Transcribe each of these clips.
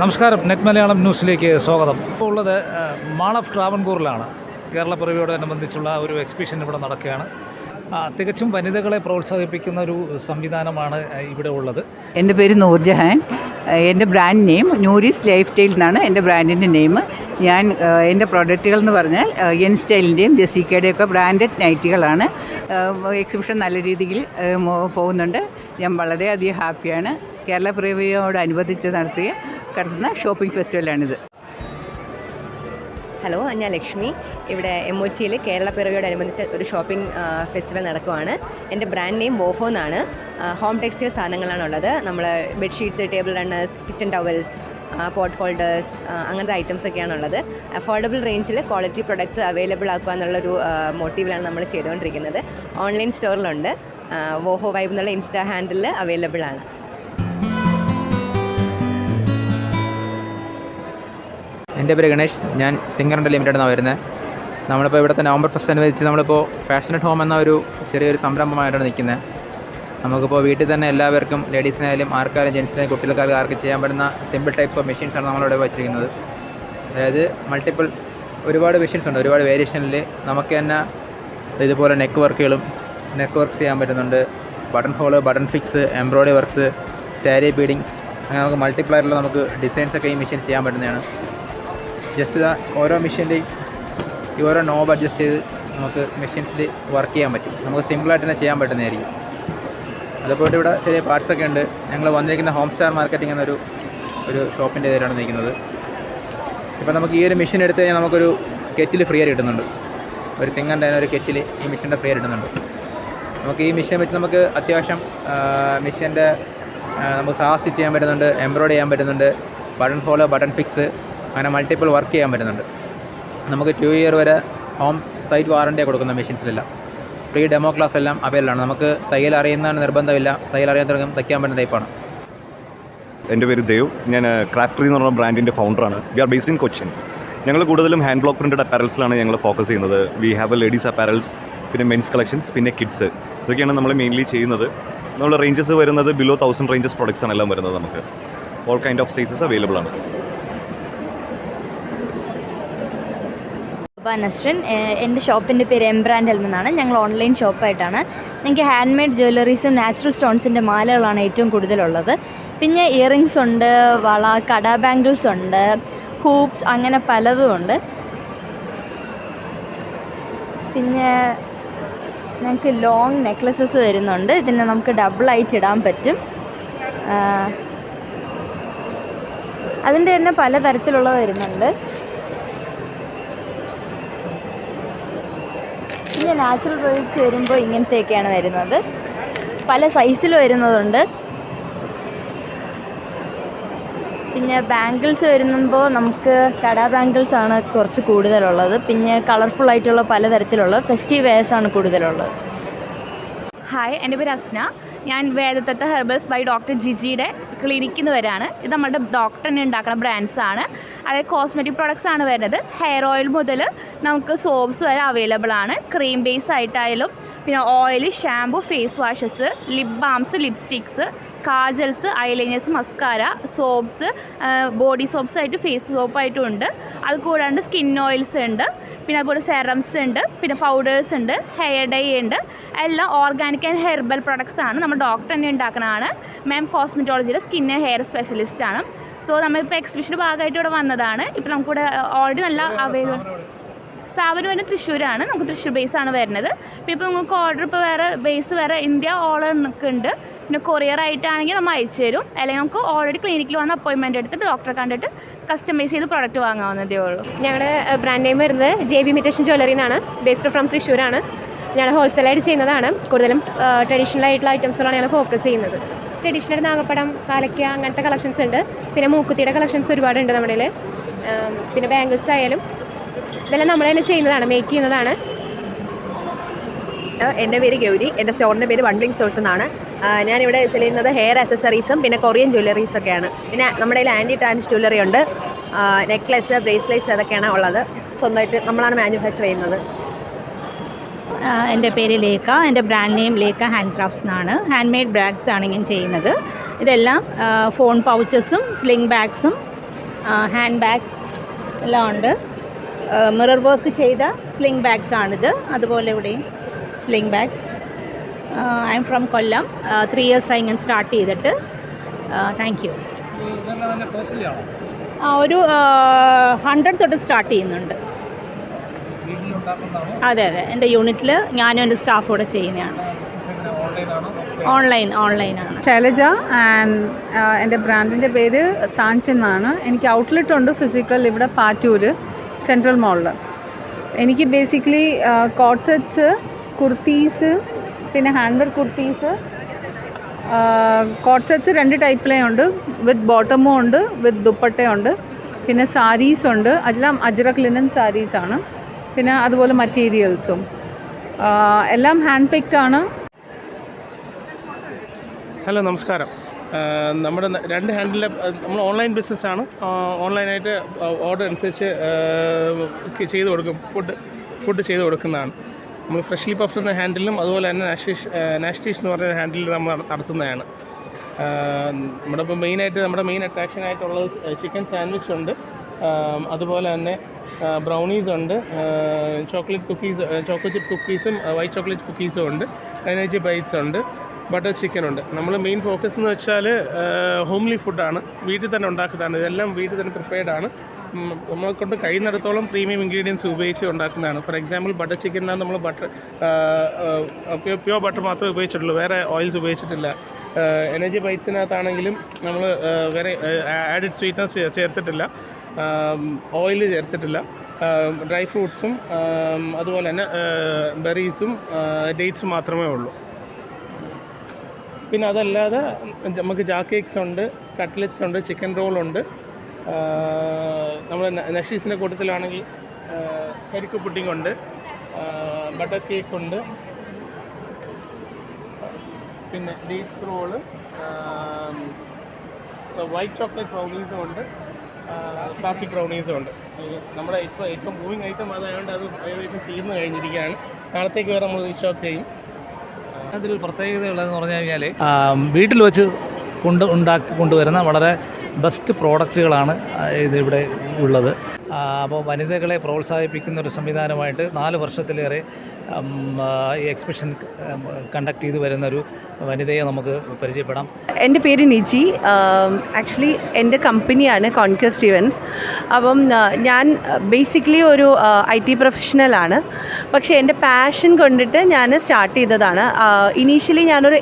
നമസ്കാരം. നെറ്റ് മലയാളം ന്യൂസിലേക്ക് സ്വാഗതം. ഇപ്പോൾ ഉള്ളത് മാൾ ഓഫ് ട്രാവൻകൂറിലാണ്. കേരളപ്പിറവിയോടനുബന്ധിച്ചുള്ള ഒരു എക്സിബിഷൻ ഇവിടെ നടക്കുകയാണ്. തികച്ചും വനിതകളെ പ്രോത്സാഹിപ്പിക്കുന്ന ഒരു സംവിധാനമാണ് ഇവിടെ ഉള്ളത്. എന്റെ പേര് നൂർജഹാൻ. എന്റെ brand name Noorees lifestyle എന്നാണ് എന്റെ ബ്രാൻഡിന്റെ നെയിം. ഞാൻ എന്റെ പ്രോഡക്റ്റുകൾ എന്ന് പറഞ്ഞാൽ എൻ സ്റ്റൈലിന്റെയും ജെസിക്കയുടെയും ഒക്കെ ബ്രാൻഡഡ് നൈറ്റികളാണ്. എക്സിബിഷൻ നല്ല രീതിയിൽ പോകുന്നുണ്ട്. ഞാൻ വളരെയധികം ഹാപ്പിയാണ്. കേരള പ്രേമിയോടനുബന്ധിച്ച് നടത്തിയ നടത്തുന്ന ഷോപ്പിംഗ് ഫെസ്റ്റിവലാണിത്. ഹലോ ഞാൻ ലക്ഷ്മി. ഇവിടെ എം ഒ ടിയിൽ കേരള പിറവിയോടനുബന്ധിച്ച് ഒരു ഷോപ്പിംഗ് ഫെസ്റ്റിവൽ നടക്കുവാണ്. എന്റെ ബ്രാൻഡ് നെയിം ബോഹോ എന്നാണ് ഹോം ടെക്സ്റ്റൈൽ സാധനങ്ങളാണ് ഉള്ളത് നമ്മൾ bedsheets table runners kitchen towels pot holders അങ്ങനത്തെ ഐറ്റംസ് ഒക്കെയാണുള്ളത്. അഫോർഡബിൾ റേഞ്ചിൽ ക്വാളിറ്റി പ്രൊഡക്ട്സ് അവൈലബിൾ ആക്കുക എന്നുള്ളൊരു മോട്ടീവിലാണ് നമ്മൾ ചെയ്തുകൊണ്ടിരിക്കുന്നത്. ഓൺലൈൻ സ്റ്റോറിലുണ്ട്. വോഹോ വൈബ് എന്നുള്ള ഇൻസ്റ്റാ ഹാൻഡിൽ അവൈലബിൾ ആണ്. എന്റെ പേര് ഗണേഷ്. ഞാൻ സിംഗറിന്റെ ലിമിറ്റഡ് എന്നാണ് വരുന്നത്. നമ്മളിപ്പോൾ ഇവിടുത്തെ നവംബർ ഫസ്റ്റ് അനുവദിച്ച് നമ്മളിപ്പോൾ ഫാഷൻ അറ്റ് ഹോം എന്ന ഒരു ചെറിയൊരു സംരംഭമായിട്ടാണ് നിൽക്കുന്നത്. നമുക്കിപ്പോൾ വീട്ടിൽ തന്നെ എല്ലാവർക്കും ലേഡീസിനായാലും ആർക്കായാലും ജെൻസിനായാലും കുട്ടികൾക്കായാലും ആർക്ക് ചെയ്യാൻ പറ്റുന്ന സിമ്പിൾ ടൈപ്പ് ഓഫ് മെഷീൻസാണ് നമ്മളിവിടെ വെച്ചിരിക്കുന്നത്. അതായത് മൾട്ടിപ്പിൾ ഒരുപാട് മെഷീൻസ് ഉണ്ട്. ഒരുപാട് വേരിയേഷനിൽ നമുക്ക് തന്നെ ഇതുപോലെ നെക്ക് വർക്കുകളും നെക്ക് വർക്ക്സ് ചെയ്യാൻ പറ്റുന്നുണ്ട്. Button hole button fix embroidery works sari beadings അങ്ങനെ നമുക്ക് മൾട്ടിപ്ലയറിൽ നമുക്ക് ഡിസൈൻസൊക്കെ ഈ മെഷീൻ ചെയ്യാൻ പറ്റുന്നതാണ്. ജസ്റ്റ് ഇതാ ഓരോ മെഷീന്റെയും ഈ ഓരോ നോബ് അഡ്ജസ്റ്റ് ചെയ്ത് നമുക്ക് മെഷീൻസിൽ വർക്ക് ചെയ്യാൻ പറ്റും. നമുക്ക് സിമ്പിളായിട്ട് തന്നെ ചെയ്യാൻ പറ്റുന്നതായിരിക്കും. അതുപോലെ ഇവിടെ ചെറിയ പാർട്സൊക്കെ ഉണ്ട്. ഞങ്ങൾ വന്നിരിക്കുന്ന ഹോം സ്റ്റാർ മാർക്കറ്റിംഗ് എന്നൊരു ഒരു ഷോപ്പിന്റെ ഇതിലാണ് നിൽക്കുന്നത്. ഇപ്പോൾ നമുക്ക് ഈ ഒരു മെഷീൻ എടുത്ത് കഴിഞ്ഞാൽ നമുക്കൊരു കെറ്റിൽ ഫ്രീ ആയി കിട്ടുന്നുണ്ട്. ഒരു സിംഗറിന്റെ തന്നെ ഒരു കെറ്റിൽ ഈ മെഷീന്റെ ഫ്രീ ആയി കിട്ടുന്നുണ്ട്. നമുക്ക് ഈ മെഷീൻ വെച്ച് നമുക്ക് അത്യാവശ്യം മെഷീന്റെ നമുക്ക് സാഹസിച്ച് ചെയ്യാൻ പറ്റുന്നുണ്ട് എംബ്രോയ്ഡ് ചെയ്യാൻ പറ്റുന്നുണ്ട് ബട്ടൺ ഫോളോ ബട്ടൺ ഫിക്സ് അങ്ങനെ മൾട്ടിപ്പിൾ വർക്ക് ചെയ്യാൻ പറ്റുന്നുണ്ട്. നമുക്ക് ടു ഇയർ വരെ ഹോം സൈറ്റ് വാറണ്ടി കൊടുക്കുന്ന മെഷീൻസിലെല്ലാം ഫ്രീ ഡെമോ ക്ലാസ് എല്ലാം അവൈലബിൾ ആണ്. നമുക്ക് തയ്യൽ അറിയുന്നതാണ് നിർബന്ധമില്ല. തയ്യൽ അറിയാത്തവർക്കും തയ്ക്കാൻ പറ്റുന്ന ടൈപ്പാണ് എന്റെ പേര് ദേവ്. ഞാൻ ക്രാഫ്റ്ററി എന്ന് പറഞ്ഞ ബ്രാൻഡിന്റെ ഫൗണ്ടറാണ് we are based in Cochin ഞങ്ങൾ കൂടുതലും ഹാൻഡ് ബ്ലോക്ക് പ്രിന്റഡ് അപ്പാരൽസിലാണ് ഞങ്ങൾ ഫോക്കസ് ചെയ്യുന്നത്. We have a ladies apparels പിന്നെ മെൻസ് കളക്ഷൻസ് പിന്നെ കിഡ്സ് ഇതൊക്കെയാണ് നമ്മൾ മെയിൻലി ചെയ്യുന്നത്. നമ്മൾ റേഞ്ചസ് വരുന്നത് ബിലോ തൗസൻഡ് റേഞ്ചസ് പ്രൊഡക്ട്സ് ആണ് എല്ലാം വരുന്നത് നമുക്ക്. All kind of sizes available ആണ്. അപ്പോൾ നസ്രിൻ എന്റെ ഷോപ്പിന്റെ പേര് എംബ്രാൻഡ് എൽം എന്നാണ്. ഞങ്ങൾ ഓൺലൈൻ ഷോപ്പായിട്ടാണ്. ഞങ്ങൾക്ക് ഹാൻഡ് മെയ്ഡ് ജ്വല്ലറീസും നാച്ചുറൽ സ്റ്റോൺസിന്റെ മാലകളാണ് ഏറ്റവും കൂടുതലുള്ളത്. പിന്നെ ഇയറിങ്സ് ഉണ്ട് വള കട ബാംഗിൾസ് ഉണ്ട് ഹൂപ്സ് അങ്ങനെ പലതും ഉണ്ട്. പിന്നെ ഞങ്ങൾക്ക് ലോങ് നെക്ലസസ് വരുന്നുണ്ട് ഇതിനെ നമുക്ക് ഡബിളായിട്ട് ഇടാൻ പറ്റും. അതിന്റെ തന്നെ പലതരത്തിലുള്ളത് വരുന്നുണ്ട് പിന്നെ നാച്ചുറൽ പ്രൊഡക്റ്റ്സ് വരുമ്പോൾ ഇങ്ങനത്തെയൊക്കെയാണ് വരുന്നത്. പല സൈസിൽ വരുന്നതുണ്ട്. പിന്നെ ബാംഗിൾസ് വരുമ്പോൾ നമുക്ക് കട ബാംഗിൾസ് ആണ് കുറച്ച് കൂടുതലുള്ളത്. പിന്നെ കളർഫുൾ ആയിട്ടുള്ള പലതരത്തിലുള്ള ഫെസ്റ്റീവ് വെയർസ് ആണ് കൂടുതലുള്ളത്. ഹായ് എന്റെ പേര് അസ്ന. ഞാൻ വേദത്തത്ത ഹെർബൽസ് ബൈ ഡോക്ടർ ജിജിയുടെ ക്ലിനിക്കിൽ നിന്ന് വരാണ്. ഇത് നമ്മുടെ ഡോക്ടർ തന്നെ ഉണ്ടാക്കുന്ന ബ്രാൻഡ്സ് ആണ്. അതായത് കോസ്മെറ്റിക് പ്രോഡക്റ്റ്സ് ആണ് വരുന്നത്. ഹെയർ ഓയിൽ മുതൽ നമുക്ക് സോപ്സ് വരെ അവൈലബിൾ ആണ്. ക്രീം ബേസ് ആയിട്ടായാലും പിന്നെ oil shampoo face washes lip balms lipsticks kajals eyeliners mascara soaps body soaps ആയിട്ട് ഫേസ് സോപ്പായിട്ടും ഉണ്ട്. അത് കൂടാണ്ട് സ്കിൻ ഓയിൽസ് ഉണ്ട്. പിന്നെ അതുപോലെ സെറംസ് ഉണ്ട്. പിന്നെ പൗഡേഴ്സ് ഉണ്ട്. ഹെയർ ഡൈ ഉണ്ട്. എല്ലാം ഓർഗാനിക് ആൻഡ് ഹെർബൽ പ്രൊഡക്ട്സ് ആണ്. നമ്മൾ ഡോക്ടർ തന്നെ ഉണ്ടാക്കുന്നതാണ് മാം കോസ്മെറ്റോളജിയുടെ സ്കിൻ ഹെയർ സ്പെഷ്യലിസ്റ്റ് ആണ്. സോ നമ്മളിപ്പോൾ എക്സിബിഷന്റെ ഭാഗമായിട്ട് ഇവിടെ വന്നതാണ്. ഇപ്പോൾ നമുക്കിവിടെ ഓൾറെഡി നല്ല അവൈലബിൾ സ്ഥാപനം വരുന്നത് തൃശ്ശൂരാണ്. നമുക്ക് തൃശ്ശൂർ ബേസ് ആണ് വരുന്നത്. ഇപ്പോൾ ഇപ്പോൾ നിങ്ങൾക്ക് ഓർഡർ ഇപ്പോൾ വേറെ ബേസ് വേറെ ഇന്ത്യ ഓൾ ഉണ്ട് പിന്നെ കൊറിയർ ആയിട്ടാണെങ്കിൽ നമ്മൾ അയച്ചു തരും. അല്ലെങ്കിൽ നമുക്ക് ഓൾറെഡി ക്ലിനിക്കിൽ വന്ന് അപ്പോയിൻമെന്റ് എടുത്ത് ഡോക്ടറെ കണ്ടിട്ട് കസ്റ്റമൈസ് ചെയ്ത് പ്രോഡക്റ്റ് വാങ്ങാവുന്നതേ ഉള്ളൂ. ഞങ്ങളുടെ ബ്രാൻഡ് നെയിം വരുന്നത് ജെ ബി മിറ്റേഷൻ ജ്വല്ലറി എന്നാണ്. ബേസ്ഡ് ഫ്രം തൃശ്ശൂരാണ്. ഞങ്ങൾ ഹോൾസെയിലായിട്ട് ചെയ്യുന്നതാണ്. കൂടുതലും ട്രഡീഷണൽ ആയിട്ടുള്ള ഐറ്റംസുകളാണ് ഞങ്ങൾ ഫോക്കസ് ചെയ്യുന്നത്. ട്രഡീഷണൽ നാഗപ്പടം പാലക്ക അങ്ങനത്തെ കളക്ഷൻസ് ഉണ്ട്. പിന്നെ മൂക്കുത്തിയുടെ കളക്ഷൻസ് ഒരുപാടുണ്ട് നമ്മുടെ. പിന്നെ ബാംഗിൾസ് ആയാലും ഇതെല്ലാം നമ്മൾ തന്നെ ചെയ്യുന്നതാണ് മേക്ക് ചെയ്യുന്നതാണ്. എന്റെ പേര് ഗൗരി എന്റെ സ്റ്റോറിന്റെ പേര് വൺലിങ് സ്റ്റോഴ്സ് എന്നാണ്. ഞാനിവിടെ സെൽ ചെയ്യുന്നത് ഹെയർ അക്സസറീസും പിന്നെ കൊറിയൻ ജ്വല്ലറീസ് ഒക്കെയാണ്. പിന്നെ നമ്മുടെ കയ്യിൽ ആന്റി ട്രാൻസ് ജ്വല്ലറി ഉണ്ട്. നെക്ലസ് ബ്രേസ്ലെറ്റ്സ് അതൊക്കെയാണ് ഉള്ളത്. സ്വന്തമായിട്ട് നമ്മളാണ് മാനുഫാക്ചർ ചെയ്യുന്നത്. എന്റെ പേര് ലേഖ എന്റെ brand name Lekha hand crafts എന്നാണ്. ഹാൻഡ് മെയ്ഡ് ബാഗ്സ് ആണ് ഞാൻ ചെയ്യുന്നത്. ഇതെല്ലാം ഫോൺ പൗച്ചസും സ്ലിംഗ് ബാഗ്സും ഹാൻഡ് ബാഗ്സ് എല്ലാം ഉണ്ട്. മിറർ വർക്ക് ചെയ്ത സ്ലിംഗ് ബാഗ്സ് ആണിത്. അതുപോലെ ഇവിടെയും sling bags I am from Kollam three ഇയേഴ്സായി ഞാൻ സ്റ്റാർട്ട് ചെയ്തിട്ട്. താങ്ക് യു കോസ്റ്റ്ലി ആണോ ആ ഒരു ഹൺഡ്രഡ് തൊട്ട് സ്റ്റാർട്ട് ചെയ്യുന്നുണ്ട്. അതെ അതെ. എന്റെ യൂണിറ്റിൽ ഞാനും എന്റെ സ്റ്റാഫോടെ ചെയ്യുന്നതാണ്. ഓൺലൈൻ ഓൺലൈനാണ് ശൈലജ ആൻഡ് എന്റെ ബ്രാൻഡിന്റെ പേര് സാഞ്ച് എന്നാണ്. എനിക്ക് ഔട്ട്ലെറ്റ് ഉണ്ട് ഫിസിക്കൽ ഇവിടെ പാറ്റൂർ സെൻട്രൽ മോളിൽ എനിക്ക് ബേസിക്കലി കോട്ട് സെറ്റ്സ് കുർത്തീസ് പിന്നെ hand work kurtis coat sets രണ്ട് ടൈപ്പിലേ ഉണ്ട്. വിത്ത് ബോട്ടമും ഉണ്ട് വിത്ത് ദുപ്പട്ടയുണ്ട് പിന്നെ സാരീസ് ഉണ്ട്. എല്ലാം അജ്രക് ലിനൻ സാരീസാണ് പിന്നെ അതുപോലെ മറ്റീരിയൽസും എല്ലാം ഹാൻഡ് പിക്ഡ് ആണ്. ഹലോ നമസ്കാരം. നമ്മുടെ രണ്ട് ഹാൻഡിൽ നമ്മൾ ഓൺലൈൻ ബിസിനസ് ആണ്. ഓൺലൈനായിട്ട് ഓർഡർ അനുസരിച്ച് ചെയ്ത് കൊടുക്കും. ഫുഡ് ഫുഡ് ചെയ്ത് കൊടുക്കുന്നതാണ്. നമ്മൾ ഫ്രഷ്ലി പഫ് എന്ന ഹാൻഡിലും അതുപോലെ തന്നെ നാഷീഷ് നാഷ്ടീഷ് എന്ന് പറയുന്ന ഹാൻഡിൽ നമ്മൾ നട- നടത്തുന്നതാണ്. നമ്മുടെ ഇപ്പോൾ മെയിനായിട്ട് നമ്മുടെ മെയിൻ അട്രാക്ഷൻ ആയിട്ടുള്ളത് ചിക്കൻ സാൻഡ്വിച്ച് ഉണ്ട്. അതുപോലെ തന്നെ ബ്രൗണീസ് ഉണ്ട്. ചോക്ലേറ്റ് കുക്കീസ് ചോക്കോ ചിപ്പ് കുക്കീസും വൈറ്റ് ചോക്ലേറ്റ് കുക്കീസും ഉണ്ട്. എനർജി ബൈറ്റ്സ് ഉണ്ട്. ബട്ടർ ചിക്കൻ ഉണ്ട്. നമ്മൾ മെയിൻ ഫോക്കസ് എന്ന് വെച്ചാൽ ഹോംലി ഫുഡാണ് വീട്ടിൽ തന്നെ ഉണ്ടാക്കുന്നതാണ്. ഇതെല്ലാം വീട്ടിൽ തന്നെ പ്രിപ്പയർഡ് ആണ്. നമ്മളെ കൊണ്ട് കഴിയുന്നിടത്തോളം പ്രീമിയം ഇൻഗ്രീഡിയൻസ് ഉപയോഗിച്ച് ഉണ്ടാക്കുന്നതാണ്. ഫോർ എക്സാമ്പിൾ ബട്ടർ ചിക്കനാണ് നമ്മൾ ബട്ടർ പ്യുവർ ബട്ടർ മാത്രമേ ഉപയോഗിച്ചിട്ടുള്ളൂ. വേറെ ഓയിൽസ് ഉപയോഗിച്ചിട്ടില്ല. എനർജി ബൈറ്റ്സിനകത്താണെങ്കിലും നമ്മൾ വേറെ ആഡഡ് സ്വീറ്റ്നസ് ചേർത്തിട്ടില്ല. ഓയിൽ ചേർത്തിട്ടില്ല. ഡ്രൈ ഫ്രൂട്ട്സും അതുപോലെ തന്നെ ബെറീസും ഡേറ്റ്സും മാത്രമേ ഉള്ളൂ. പിന്നെ അതല്ലാതെ നമുക്ക് ജാ കേക്ക്സ് ഉണ്ട് കട്ട്ലറ്റ്സ് ഉണ്ട് ചിക്കൻ റോളുണ്ട് നമ്മുടെ നഷീസിന്റെ കൂട്ടത്തിലാണെങ്കിൽ കരിക്ക് പുഡിംഗ് ഉണ്ട് ബട്ടർ കേക്ക് ഉണ്ട്. പിന്നെ ഡേറ്റ്സ് റോൾ വൈറ്റ് ചോക്ലേറ്റ് ബ്രൗണീസും ഉണ്ട് ക്ലാസിക് ബ്രൗണീസും ഉണ്ട്. നമ്മുടെ ഇപ്പോൾ ഏറ്റവും മൂവിങ് ഐറ്റം അതായതുകൊണ്ട് അത് ഏകദേശം തീർന്നു കഴിഞ്ഞിരിക്കുകയാണ്. നാളത്തേക്ക് വരെ നമ്മൾ റീസ്റ്റോക്ക് ചെയ്യും. അതിൽ പ്രത്യേകതയുള്ളതെന്ന് പറഞ്ഞു കഴിഞ്ഞാൽ വീട്ടിൽ വെച്ച് കൊണ്ട് ഉണ്ടാക്കി കൊണ്ടുവരുന്ന വളരെ ബെസ്റ്റ് പ്രോഡക്റ്റുകളാണ് ഇതിവിടെ ഉള്ളത്. അപ്പോൾ വനിതകളെ പ്രോത്സാഹിപ്പിക്കുന്ന ഒരു സംവിധാനമായിട്ട് നാല് വർഷത്തിലേറെ ഈ എക്സിബിഷൻ കണ്ടക്ട് ചെയ്ത് വരുന്നൊരു വനിതയെ നമുക്ക് പരിചയപ്പെടാം. എന്റെ പേര് നിജി. ആക്ച്വലി എന്റെ കമ്പനിയാണ് കോൺക്വസ്റ്റ് ഇവൻസ് അപ്പം ഞാൻ ബേസിക്കലി ഒരു ഐ ടി പ്രൊഫഷണലാണ്. പക്ഷേ എന്റെ പാഷൻ കൊണ്ടിട്ട് ഞാൻ സ്റ്റാർട്ട് ചെയ്തതാണ്. ഇനീഷ്യലി ഞാനൊരു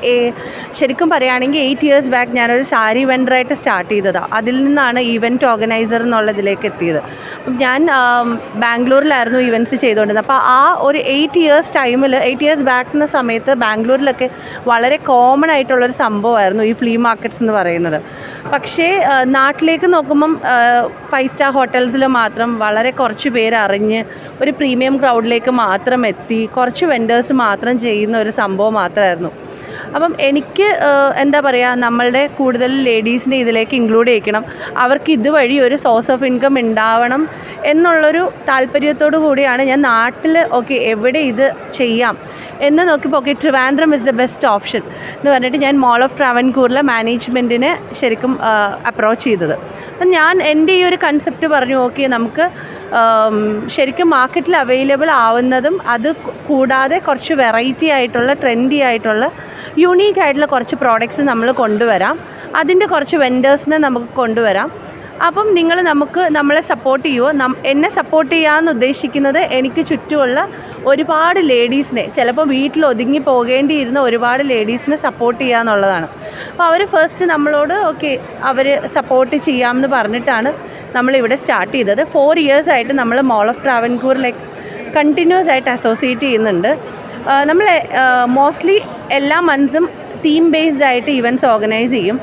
ശരിക്കും പറയുകയാണെങ്കിൽ എയ്റ്റ് ഇയേഴ്സ് ബാക്ക് ഞാനൊരു സാരി വെണ്ടറായിട്ട് സ്റ്റാർട്ട് ചെയ്തതാണ് അതിൽ നിന്നാണ് ഇവന്റ് ഓർഗനൈസർ എന്നുള്ളതിലേക്ക് എത്തിയത്. ഞാൻ ബാംഗ്ലൂരിലായിരുന്നു ഇവന്റ്സ് ചെയ്തുകൊണ്ടിരുന്നത്. അപ്പോൾ ആ ഒരു എയ്റ്റ് ഇയേഴ്സ് ടൈമിൽ എയ്റ്റ് ഇയേഴ്സ് ബാക്ക് എന്ന സമയത്ത് ബാംഗ്ലൂരിലൊക്കെ വളരെ കോമൺ ആയിട്ടുള്ളൊരു സംഭവമായിരുന്നു ഈ ഫ്ലീ മാർക്കറ്റ്സ് എന്ന് പറയുന്നത്. പക്ഷേ നാട്ടിലേക്ക് നോക്കുമ്പം ഫൈവ് സ്റ്റാർ ഹോട്ടൽസിൽ മാത്രം വളരെ കുറച്ച് പേര് അറിഞ്ഞ് ഒരു പ്രീമിയം ക്രൗഡിലേക്ക് മാത്രം എത്തി കുറച്ച് വെൻഡേഴ്സ് മാത്രം ചെയ്യുന്ന ഒരു സംഭവം മാത്രമായിരുന്നു. അപ്പം എനിക്ക് എന്താ പറയുക നമ്മളുടെ കൂടുതൽ ലേഡീസിന്റെ ഇതിലേക്ക് ഇൻക്ലൂഡ് ചെയ്യിക്കണം. അവർക്ക് ഇതുവഴി ഒരു സോഴ്സ് ഓഫ് ഇൻകം ഉണ്ടാവണം എന്നുള്ളൊരു താല്പര്യത്തോടു കൂടിയാണ് ഞാൻ നാട്ടിൽ ഓക്കെ എവിടെ ഇത് ചെയ്യാം എന്ന് നോക്കിയപ്പോൾ okay Trivandrum is the best option എന്ന് പറഞ്ഞിട്ട് ഞാൻ മോൾ ഓഫ് ട്രാവൻകൂറിലെ മാനേജ്മെന്റിനെ ശരിക്കും അപ്രോച്ച് ചെയ്തത്. അപ്പം ഞാൻ എന്റെ ഈ ഒരു കൺസെപ്റ്റ് പറഞ്ഞു ഓക്കെ നമുക്ക് ശരിക്കും മാർക്കറ്റിൽ അവൈലബിൾ ആവുന്നതും അത് കൂടാതെ കുറച്ച് വെറൈറ്റി ആയിട്ടുള്ള ട്രെൻഡി ആയിട്ടുള്ള യുണീക്ക് ആയിട്ടുള്ള കുറച്ച് പ്രോഡക്റ്റ്സ് നമ്മൾ കൊണ്ടുവരാം. അതിന്റെ കുറച്ച് വെൻഡേഴ്സിനെ നമുക്ക് കൊണ്ടുവരാം. അപ്പം നിങ്ങൾ നമുക്ക് നമ്മളെ സപ്പോർട്ട് ചെയ്യുമോ എന്നെ സപ്പോർട്ട് ചെയ്യാമെന്ന് ഉദ്ദേശിക്കുന്നത് എനിക്ക് ചുറ്റുമുള്ള ഒരുപാട് ലേഡീസിനെ ചിലപ്പോൾ വീട്ടിൽ ഒതുങ്ങി പോകേണ്ടിയിരുന്ന ഒരുപാട് ലേഡീസിനെ സപ്പോർട്ട് ചെയ്യുക എന്നുള്ളതാണ് അപ്പോൾ അവർ ഫസ്റ്റ് നമ്മളോട് ഓക്കെ അവർ സപ്പോർട്ട് ചെയ്യാമെന്ന് പറഞ്ഞിട്ടാണ് നമ്മളിവിടെ സ്റ്റാർട്ട് ചെയ്തത്. ഫോർ ഇയേഴ്സ് ആയിട്ട് നമ്മൾ മോൾ ഓഫ് ട്രാവൻകൂറിലേക്ക് കണ്ടിന്യൂസ് ആയിട്ട് അസോസിയേറ്റ് ചെയ്യുന്നുണ്ട്. നമ്മൾ മോസ്റ്റ്ലി എല്ലാ മന്ത്സും തീം ബേസ്ഡ് ആയിട്ട് ഇവന്റ്സ് ഓർഗനൈസ് ചെയ്യും.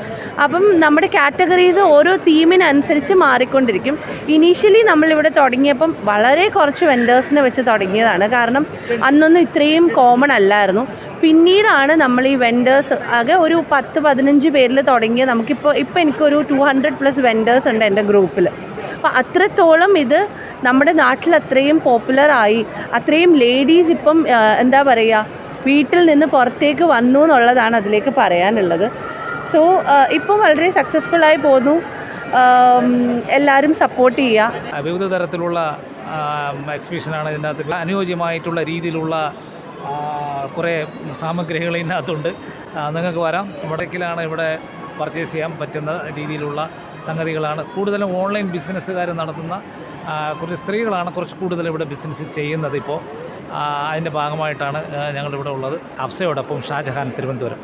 അപ്പം നമ്മുടെ കാറ്റഗറീസ് ഓരോ തീമിനനുസരിച്ച് മാറിക്കൊണ്ടിരിക്കും. ഇനീഷ്യലി നമ്മളിവിടെ തുടങ്ങിയപ്പം വളരെ കുറച്ച് വെൻഡേഴ്സിനെ വെച്ച് തുടങ്ങിയതാണ്. കാരണം അന്നൊന്നും ഇത്രയും കോമൺ അല്ലായിരുന്നു. പിന്നീടാണ് നമ്മൾ ഈ വെൻഡേഴ്സ് ആകെ ഒരു പത്ത് പതിനഞ്ച് പേരിൽ തുടങ്ങിയ നമുക്കിപ്പോൾ ഇപ്പോൾ എനിക്കൊരു ടു ഹൺഡ്രഡ് പ്ലസ് വെൻഡേഴ്സ് ഉണ്ട് എന്റെ ഗ്രൂപ്പിൽ അപ്പോൾ അത്രത്തോളം ഇത് നമ്മുടെ നാട്ടിൽ അത്രയും പോപ്പുലറായി അത്രയും ലേഡീസ് ഇപ്പം എന്താ പറയുക വീട്ടിൽ നിന്ന് പുറത്തേക്ക് വന്നു എന്നുള്ളതാണ് അതിലേക്ക് പറയാനുള്ളത്. സോ ഇപ്പം വളരെ സക്സസ്ഫുള്ളായി പോകുന്നു എല്ലാവരും സപ്പോർട്ട് ചെയ്യുക വിവിധ തരത്തിലുള്ള എക്സിബിഷനാണ് ഇതിനകത്ത് അനുയോജ്യമായിട്ടുള്ള രീതിയിലുള്ള കുറേ സാമഗ്രികൾ ഇതിനകത്തുണ്ട്. നിങ്ങൾക്ക് വരാം. ഇവിടേക്കിലാണ് ഇവിടെ പർച്ചേസ് ചെയ്യാൻ പറ്റുന്ന രീതിയിലുള്ള സംഗതികളാണ്. കൂടുതലും ഓൺലൈൻ ബിസിനസ്സുകാർ നടത്തുന്ന കുറച്ച് സ്ത്രീകളാണ് കുറച്ച് കൂടുതൽ ഇവിടെ ബിസിനസ് ചെയ്യുന്നത് ഇപ്പോൾ. അതിന്റെ ഭാഗമായിട്ടാണ് ഞങ്ങളിവിടെ ഉള്ളത്. അപ്സയോടൊപ്പം ഷാജഹാൻ തിരുവനന്തപുരം.